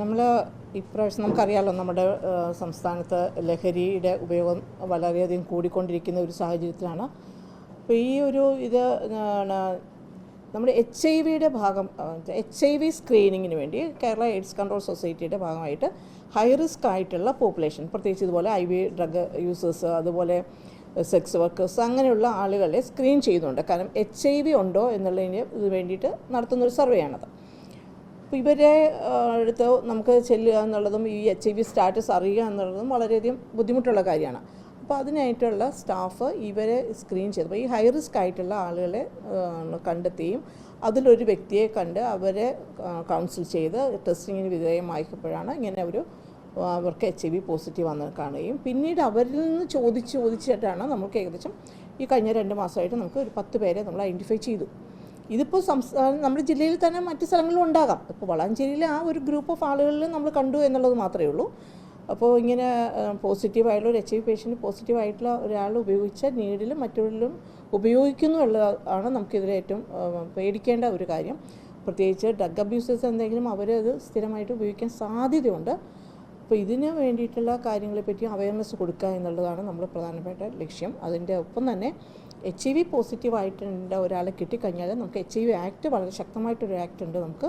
നമ്മൾ ഇപ്രാവശ്യം നമുക്കറിയാമല്ലോ നമ്മുടെ സംസ്ഥാനത്ത് ലഹരിയുടെ ഉപയോഗം വളരെയധികം കൂടിക്കൊണ്ടിരിക്കുന്ന ഒരു സാഹചര്യത്തിലാണ്. അപ്പോൾ ഈ ഒരു ഇത് നമ്മുടെ എച്ച് ഐ വിയുടെ ഭാഗം എച്ച് ഐ വി സ്ക്രീനിങ്ങിന് വേണ്ടി കേരള എയ്ഡ്സ് കൺട്രോൾ സൊസൈറ്റിയുടെ ഭാഗമായിട്ട് ഹൈ റിസ്ക് ആയിട്ടുള്ള പോപ്പുലേഷൻ പ്രത്യേകിച്ച് ഇതുപോലെ ഐ വി ഡ്രഗ് യൂസേഴ്സ് അതുപോലെ സെക്സ് വർക്കേഴ്സ് അങ്ങനെയുള്ള ആളുകളെ സ്ക്രീൻ ചെയ്യുന്നുണ്ട്. കാരണം എച്ച് ഐ വി ഉണ്ടോ എന്നുള്ളതിന് വേണ്ടിയിട്ട് നടത്തുന്നൊരു സർവേ ആണത് അപ്പോൾ ഇവരെ അടുത്ത് നമുക്ക് ചെല്ലുക എന്നുള്ളതും ഈ എച്ച് ഐ വി സ്റ്റാറ്റസ് അറിയുക എന്നുള്ളതും വളരെയധികം ബുദ്ധിമുട്ടുള്ള കാര്യമാണ്. അപ്പോൾ അതിനായിട്ടുള്ള സ്റ്റാഫ് ഇവരെ സ്ക്രീൻ ചെയ്ത്. അപ്പോൾ ഈ ഹൈ റിസ്ക് ആയിട്ടുള്ള ആളുകളെ കണ്ടെത്തിയും അതിലൊരു വ്യക്തിയെ കണ്ട് അവരെ കൗൺസിൽ ചെയ്ത് ടെസ്റ്റിങ്ങിന് വിധേയമായപ്പോഴാണ് ഇങ്ങനെ ഒരു അവർക്ക് എച്ച് ഐ വി പോസിറ്റീവ് വന്ന് കാണുകയും പിന്നീട് അവരിൽ നിന്ന് ചോദിച്ച് ചോദിച്ചിട്ടാണ് നമുക്ക് ഏകദേശം ഈ കഴിഞ്ഞ രണ്ട് മാസമായിട്ട് നമുക്ക് ഒരു പത്ത് പേരെ നമ്മൾ ഐഡന്റിഫൈ ചെയ്തു. ഇതിപ്പോൾ സംസ്ഥാന നമ്മുടെ ജില്ലയിൽ തന്നെ മറ്റ് സ്ഥലങ്ങളിലും ഉണ്ടാകാം. ഇപ്പോൾ വളാഞ്ചേരിയിലെ ആ ഒരു ഗ്രൂപ്പ് ഓഫ് ആളുകളിൽ നമ്മൾ കണ്ടു എന്നുള്ളത് മാത്രമേ ഉള്ളൂ. അപ്പോൾ ഇങ്ങനെ പോസിറ്റീവായിട്ടുള്ള ഒരു എച്ച് ഐ പേഷ്യന്റ് പോസിറ്റീവായിട്ടുള്ള ഒരാൾ ഉപയോഗിച്ച നീഡിലും മറ്റുള്ളിലും ഉപയോഗിക്കുന്നു എന്നുള്ളതാണ് നമുക്കിതിൽ ഏറ്റവും പേടിക്കേണ്ട ഒരു കാര്യം. പ്രത്യേകിച്ച് ഡ്രഗ് അബ്യൂസേഴ്സ് എന്തെങ്കിലും അവരത് സ്ഥിരമായിട്ട് ഉപയോഗിക്കാൻ സാധ്യതയുണ്ട്. അപ്പോൾ ഇതിന് വേണ്ടിയിട്ടുള്ള കാര്യങ്ങളെപ്പറ്റി അവയർനെസ് കൊടുക്കുക എന്നുള്ളതാണ് നമ്മുടെ പ്രധാനപ്പെട്ട ലക്ഷ്യം. അതിന്റെ ഒപ്പം തന്നെ എച്ച് ഐ വി പോസിറ്റീവായിട്ടുണ്ട് ഒരാളെ കിട്ടിക്കഴിഞ്ഞാൽ നമുക്ക് എച്ച് ഐ വി ആക്ട് വളരെ ശക്തമായിട്ടൊരു ആക്ട് ഉണ്ട് നമുക്ക്.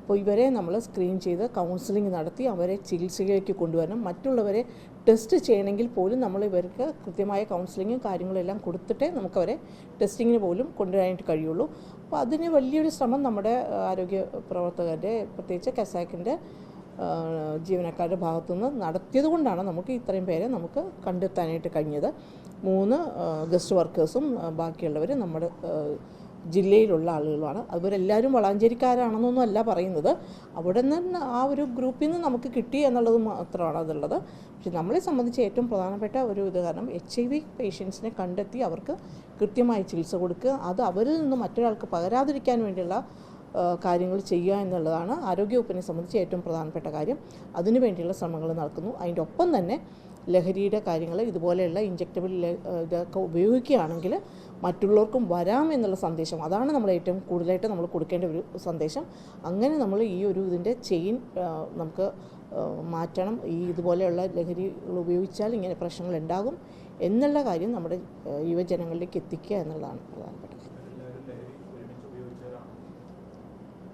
അപ്പോൾ ഇവരെ നമ്മൾ സ്ക്രീൻ ചെയ്ത് കൗൺസിലിംഗ് നടത്തി അവരെ ചികിത്സയിലേക്ക് കൊണ്ടുവരണം. മറ്റുള്ളവരെ ടെസ്റ്റ് ചെയ്യണമെങ്കിൽ പോലും നമ്മൾ ഇവർക്ക് കൃത്യമായ കൗൺസിലിങ്ങും കാര്യങ്ങളെല്ലാം കൊടുത്തിട്ടേ നമുക്കവരെ ടെസ്റ്റിങ്ങിന് പോലും കൊണ്ടുവരാനായിട്ട് കഴിയുള്ളൂ. അപ്പോൾ അതിന് വലിയൊരു ശ്രമം നമ്മുടെ ആരോഗ്യ പ്രവർത്തകരുടെ പ്രത്യേകിച്ച് കസാക്കിന്റെ ജീവനക്കാരുടെ ഭാഗത്തുനിന്ന് നടത്തിയത് കൊണ്ടാണ് നമുക്ക് ഇത്രയും പേരെ നമുക്ക് കണ്ടെത്താനായിട്ട് കഴിഞ്ഞത്. മൂന്ന് ഗസ്റ്റ് വർക്കേഴ്സും ബാക്കിയുള്ളവർ നമ്മുടെ ജില്ലയിലുള്ള ആളുകളുമാണ്. അവരെല്ലാവരും വളാഞ്ചേരിക്കാരാണെന്നൊന്നും അല്ല പറയുന്നത്. അവിടെ നിന്ന് ആ ഒരു ഗ്രൂപ്പിൽ നിന്ന് നമുക്ക് കിട്ടി എന്നുള്ളത് മാത്രമാണ് അതുള്ളത്. പക്ഷെ നമ്മളെ സംബന്ധിച്ച് ഏറ്റവും പ്രധാനപ്പെട്ട ഒരു ഇത് കാരണം എച്ച് ഐ വി പേഷ്യൻസിനെ കണ്ടെത്തി അവർക്ക് കൃത്യമായി ചികിത്സ കൊടുക്കുക. അത് അവരിൽ നിന്ന് മറ്റൊരാൾക്ക് പകരാതിരിക്കാൻ വേണ്ടിയുള്ള കാര്യങ്ങൾ ചെയ്യുക എന്നുള്ളതാണ് ആരോഗ്യവകുപ്പിനെ സംബന്ധിച്ച് ഏറ്റവും പ്രധാനപ്പെട്ട കാര്യം. അതിനു വേണ്ടിയുള്ള ശ്രമങ്ങൾ നടക്കുന്നു. അതിന്റെ ഒപ്പം തന്നെ ലഹരിയുടെ കാര്യങ്ങൾ ഇതുപോലെയുള്ള ഇഞ്ചക്റ്റബിൾ ഇതൊക്കെ ഉപയോഗിക്കുകയാണെങ്കിൽ മറ്റുള്ളവർക്കും വരാം എന്നുള്ള സന്ദേശം. അതാണ് നമ്മൾ ഏറ്റവും കൂടുതലായിട്ട് നമ്മൾ കൊടുക്കേണ്ട ഒരു സന്ദേശം. അങ്ങനെ നമ്മൾ ഈ ഒരു ഇതിന്റെ ചെയിൻ നമുക്ക് മാറ്റണം. ഈ ഇതുപോലെയുള്ള ലഹരികൾ ഉപയോഗിച്ചാൽ ഇങ്ങനെ പ്രശ്നങ്ങൾ ഉണ്ടാകും എന്നുള്ള കാര്യം നമ്മുടെ യുവജനങ്ങളിലേക്ക് എത്തിക്കുക എന്നുള്ളതാണ് പ്രധാനപ്പെട്ട കാര്യം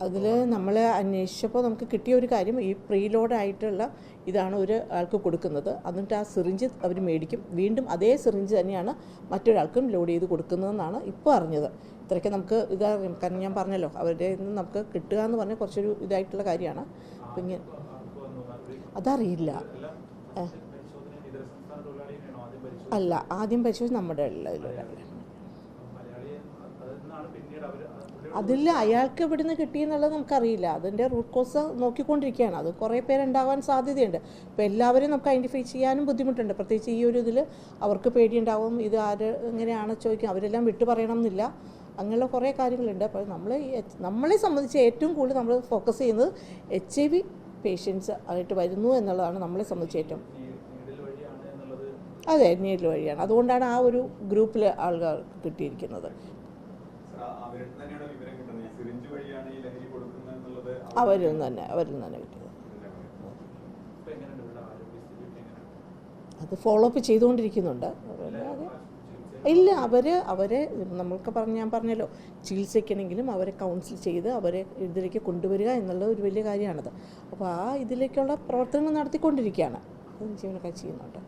അതിൽ നമ്മൾ അന്വേഷിച്ചപ്പോൾ നമുക്ക് കിട്ടിയ ഒരു കാര്യം ഈ പ്രീ ലോഡായിട്ടുള്ള ഇതാണ് ഒരു ആൾക്ക് കൊടുക്കുന്നത്. എന്നിട്ട് ആ സിറിഞ്ച് അവർ മേടിക്കും. വീണ്ടും അതേ സിറിഞ്ച് തന്നെയാണ് മറ്റൊരാൾക്കും ലോഡ് ചെയ്ത് കൊടുക്കുന്നതെന്നാണ് ഇപ്പോൾ അറിഞ്ഞത്. ഇത്രയൊക്കെ നമുക്ക് ഇതറിയും കാരണം ഞാൻ പറഞ്ഞല്ലോ അവരുടെ നിന്ന് നമുക്ക് കിട്ടുക എന്ന് പറഞ്ഞാൽ കുറച്ചൊരു ഇതായിട്ടുള്ള കാര്യമാണ്. അപ്പം ഇങ്ങനെ അതറിയില്ല. അല്ല ആദ്യം പരിശോധിച്ച് നമ്മുടെ ഉള്ളതിലൊരാളാണ് അതിൽ അയാൾക്ക് എവിടുന്ന് കിട്ടി എന്നുള്ളത് നമുക്കറിയില്ല. അതിന്റെ റൂട്ട് കോസ് നോക്കിക്കൊണ്ടിരിക്കുകയാണ്. അത് കുറേ പേരുണ്ടാവാൻ സാധ്യതയുണ്ട്. അപ്പോൾ എല്ലാവരെയും നമുക്ക് ഐഡന്റിഫൈ ചെയ്യാനും ബുദ്ധിമുട്ടുണ്ട്. പ്രത്യേകിച്ച് ഈ ഒരു ഇതിൽ അവർക്ക് പേടിയുണ്ടാവും. ഇത് ആര് എങ്ങനെയാണ് ചോദിക്കുക അവരെല്ലാം വിട്ടു പറയണം എന്നില്ല. അങ്ങനെയുള്ള കുറേ കാര്യങ്ങളുണ്ട്. അപ്പോൾ നമ്മൾ നമ്മളെ സംബന്ധിച്ച് ഏറ്റവും കൂടുതൽ നമ്മൾ ഫോക്കസ് ചെയ്യുന്നത് എച്ച് ഐ വി പേഷ്യൻസ് ആയിട്ട് വരുന്നു എന്നുള്ളതാണ് നമ്മളെ സംബന്ധിച്ച് ഏറ്റവും അതെ നീഡിൽ വഴിയാണ്. അതുകൊണ്ടാണ് ആ ഒരു ഗ്രൂപ്പിൽ ആളുകൾ കിട്ടിയിരിക്കുന്നത്. എന്നുള്ളത് തന്നെ അവരും നിന്ന് തന്നെ കിട്ടിയത്. അത് ഫോളോ അപ്പ് ചെയ്തുകൊണ്ടിരിക്കുന്നുണ്ട് ഇല്ല അവർ അവരെ നമ്മൾക്ക് പറഞ്ഞ ഞാൻ പറഞ്ഞല്ലോ ചികിത്സിക്കണമെങ്കിലും അവരെ കൗൺസിൽ ചെയ്ത് അവരെ ഇതിലേക്ക് കൊണ്ടുവരിക എന്നുള്ളത് ഒരു വലിയ കാര്യമാണത്. അപ്പോൾ ആ ഇതിലേക്കുള്ള പ്രവർത്തനങ്ങൾ നടത്തിക്കൊണ്ടിരിക്കുകയാണ്. അത് ജീവനക്കാർ ചെയ്യുന്നുണ്ട്.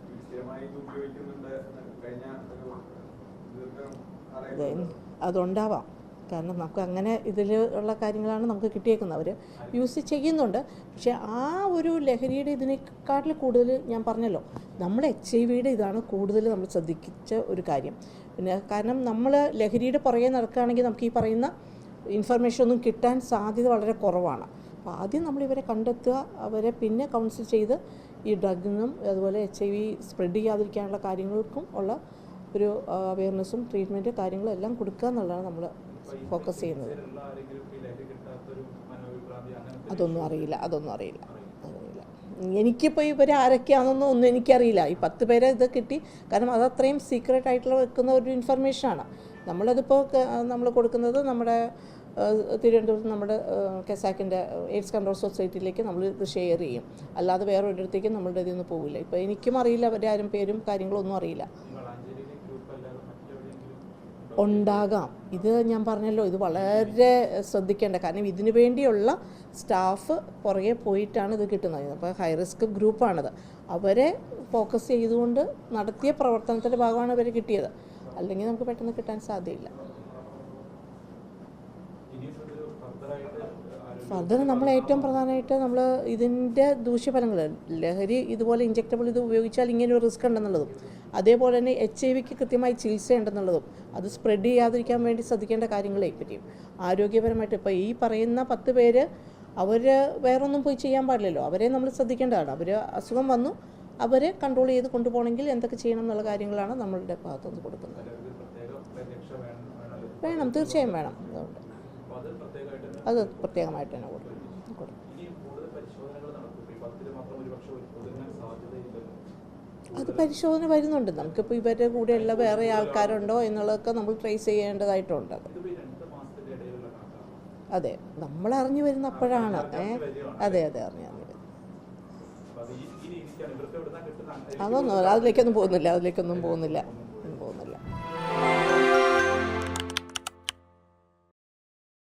അതുണ്ടാവാം. കാരണം നമുക്ക് അങ്ങനെ ഇതിലുള്ള കാര്യങ്ങളാണ് നമുക്ക് കിട്ടിയേക്കുന്നത്. അവർ യൂസ് ചെയ്യുന്നുണ്ട്. പക്ഷേ ആ ഒരു ലഹരിയുടെ ഇതിനേക്കാട്ടിൽ കൂടുതൽ ഞാൻ പറഞ്ഞല്ലോ നമ്മൾ എച്ച് ഐ വിയുടെ ഇതാണ് കൂടുതൽ നമ്മൾ ശ്രദ്ധിച്ച ഒരു കാര്യം. പിന്നെ കാരണം നമ്മൾ ലഹരിയുടെ പുറകെ നടക്കുകയാണെങ്കിൽ നമുക്ക് ഈ പറയുന്ന ഇൻഫർമേഷൻ ഒന്നും കിട്ടാൻ സാധ്യത വളരെ കുറവാണ്. അപ്പോൾ ആദ്യം നമ്മൾ ഇവരെ കണ്ടെത്തുക അവരെ പിന്നെ കൗൺസിൽ ചെയ്ത് ഈ ഡ്രഗിനും അതുപോലെ എച്ച് ഐ വി സ്പ്രെഡ് ചെയ്യാതിരിക്കാനുള്ള കാര്യങ്ങൾക്കും ഉള്ള ഒരു അവയർനെസ്സും ട്രീറ്റ്മെന്റ് കാര്യങ്ങളും എല്ലാം കൊടുക്കുക എന്നുള്ളതാണ് നമ്മൾ ഫോക്കസ് ചെയ്യുന്നത്. അതൊന്നും അറിയില്ല അതൊന്നും അറിയില്ല അറിയില്ല. എനിക്കിപ്പോൾ ഇവർ ആരൊക്കെയാണെന്നൊന്നും ഒന്നും എനിക്കറിയില്ല. ഈ പത്ത് പേരെ ഇത് കിട്ടി കാരണം അത് അത്രയും സീക്രട്ട് ആയിട്ടുള്ള വെക്കുന്ന ഒരു ഇൻഫർമേഷനാണ് നമ്മളതിപ്പോൾ നമ്മൾ കൊടുക്കുന്നത് നമ്മുടെ തിരുവനന്തപുരത്ത് നമ്മുടെ കെസാക്കിന്റെ എയ്ഡ്സ് കൺട്രോൾ സൊസൈറ്റിയിലേക്ക് നമ്മൾ ഇത് ഷെയർ ചെയ്യും. അല്ലാതെ വേറെ ഒരിടത്തേക്കും നമ്മളുടെ ഇതിൽ നിന്ന് പോകില്ല ഇപ്പോൾ എനിക്കും അറിയില്ല അവരുടെ ആരും പേരും കാര്യങ്ങളൊന്നും അറിയില്ല വളാഞ്ചേരിയിലെ ഗ്രൂപ്പ് അല്ലാതെ മറ്റെവിടെയെങ്കിലും ഉണ്ടാകാം. ഇത് ഞാൻ പറഞ്ഞല്ലോ ഇത് വളരെ ശ്രദ്ധിക്കേണ്ട. കാരണം ഇതിനു വേണ്ടിയുള്ള സ്റ്റാഫ് പുറകെ പോയിട്ടാണ് ഇത് കിട്ടുന്നത്. അപ്പോൾ ഹൈ റിസ്ക് ഗ്രൂപ്പാണത് അവരെ ഫോക്കസ് ചെയ്തുകൊണ്ട് നടത്തിയ പ്രവർത്തനത്തിന്റെ ഭാഗമാണ് അവർ കിട്ടിയത്. അല്ലെങ്കിൽ നമുക്ക് പെട്ടെന്ന് കിട്ടാൻ സാധ്യതയില്ല. ഫർദർ നമ്മൾ ഏറ്റവും പ്രധാനമായിട്ട് നമ്മൾ ഇതിന്റെ ദൂഷ്യഫലങ്ങൾ ലഹരി ഇതുപോലെ ഇഞ്ചക്റ്റബിൾ ഇത് ഉപയോഗിച്ചാൽ ഇങ്ങനെ ഒരു റിസ്ക് ഉണ്ടെന്നുള്ളതും. അതേപോലെ തന്നെ എച്ച് ഐ വിക്ക് കൃത്യമായി ചികിത്സയുണ്ടെന്നുള്ളതും അത് സ്പ്രെഡ് ചെയ്യാതിരിക്കാൻ വേണ്ടി ശ്രദ്ധിക്കേണ്ട കാര്യങ്ങളെ പറ്റിയും ആരോഗ്യപരമായിട്ട് ഇപ്പോൾ ഈ പറയുന്ന പത്ത് പേര് അവർ വേറൊന്നും പോയി ചെയ്യാൻ പാടില്ലല്ലോ. അവരെ നമ്മൾ ശ്രദ്ധിക്കേണ്ടതാണ്. അവർ അസുഖം വന്നു അവരെ കൺട്രോൾ ചെയ്ത് കൊണ്ടുപോകണമെങ്കിൽ എന്തൊക്കെ ചെയ്യണം എന്നുള്ള കാര്യങ്ങളാണ് നമ്മളുടെ ഭാഗത്തുനിന്ന് കൊടുക്കുന്നത്. വേണം തീർച്ചയായും വേണം. അതുകൊണ്ട് അത് പ്രത്യേകമായിട്ട് തന്നെ കൊടുക്കും. കൊടുക്കും. അത് പരിശോധന വരുന്നുണ്ട്. നമുക്കിപ്പോൾ ഇവരുടെ കൂടെയുള്ള വേറെ ആൾക്കാരുണ്ടോ എന്നുള്ളതൊക്കെ നമ്മൾ ട്രേസ് ചെയ്യേണ്ടതായിട്ടുണ്ട്. അത് നമ്മൾ അറിഞ്ഞു വരുന്ന അപ്പോഴാണ്. അതെ അതെ അറിഞ്ഞു അതൊന്നും അതിലേക്കൊന്നും പോകുന്നില്ല അതിലേക്കൊന്നും പോകുന്നില്ല. ഒന്നും